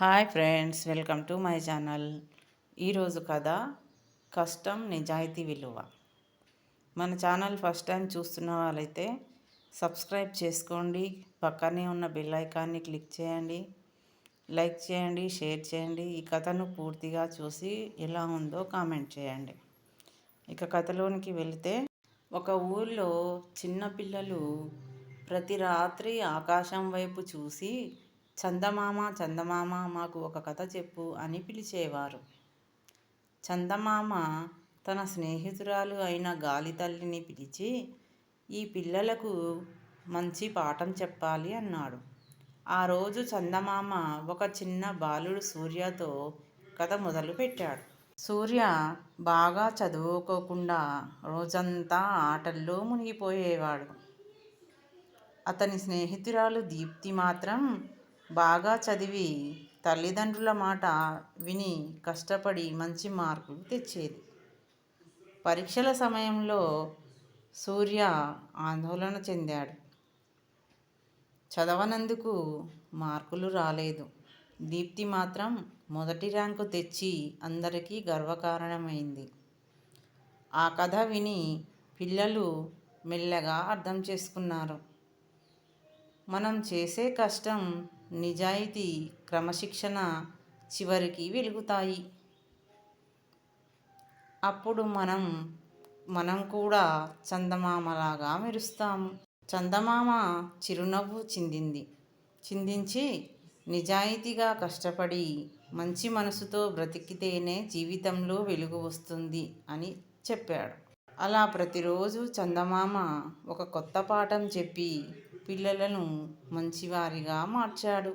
Hi friends welcome to my channel. ఈరోజు కథ కష్టం నిజాయితీ విలువ. మన ఛానల్ ఫస్ట్ టైం చూస్తున్న వాళ్ళైతే సబ్స్క్రైబ్ చేసుకోండి. పక్కనే ఉన్న బెల్ ఐకాన్ని క్లిక్ చేయండి. లైక్ చేయండి షేర్ చేయండి. ఈ కథను పూర్తిగా చూసి ఎలా ఉందో కామెంట్ చేయండి. ఇక కథలోనికి వెళితే ఒక ఊళ్ళో చిన్నపిల్లలు ప్రతి రాత్రి ఆకాశం వైపు చూసి చందమామ చందమామ మాకు ఒక కథ చెప్పు అని పిలిచేవారు. చందమామ తన స్నేహితురాలు అయిన గాలి తల్లిని పిలిచి ఈ పిల్లలకు మంచి పాఠం చెప్పాలి అన్నాడు. ఆ రోజు చందమామ ఒక చిన్న బాలుడు సూర్యతో కథ మొదలుపెట్టాడు సూర్య బాగా చదువుకోకుండా రోజంతా ఆటల్లో మునిగిపోయేవాడు. అతని స్నేహితురాలు దీప్తి మాత్రం బాగా చదివి తల్లిదండ్రుల మాట విని కష్టపడి మంచి మార్కులు తెచ్చేది. పరీక్షల సమయంలో సూర్య ఆందోళన చెందాడు. చదవనందుకు మార్కులు రాలేదు. దీప్తి మాత్రం మొదటి ర్యాంకు తెచ్చి అందరికీ గర్వకారణమైంది. ఆ కథ విని పిల్లలు మెల్లగా అర్థం చేసుకున్నారు. మనం చేసే కష్టం నిజాయితీ క్రమశిక్షణ చివరికి వెలుగుతాయి. అప్పుడు మనం మనం కూడా చందమామలాగా మెరుస్తాము. చందమామ చిరునవ్వు చిందింది. చిందించి నిజాయితీగా కష్టపడి మంచి మనసుతో బ్రతికితేనే జీవితంలో వెలుగు వస్తుంది అని చెప్పాడు. అలా ప్రతిరోజు చందమామ ఒక కొత్త పాఠం చెప్పి పిల్లలను మంచివారిగా మార్చాడు.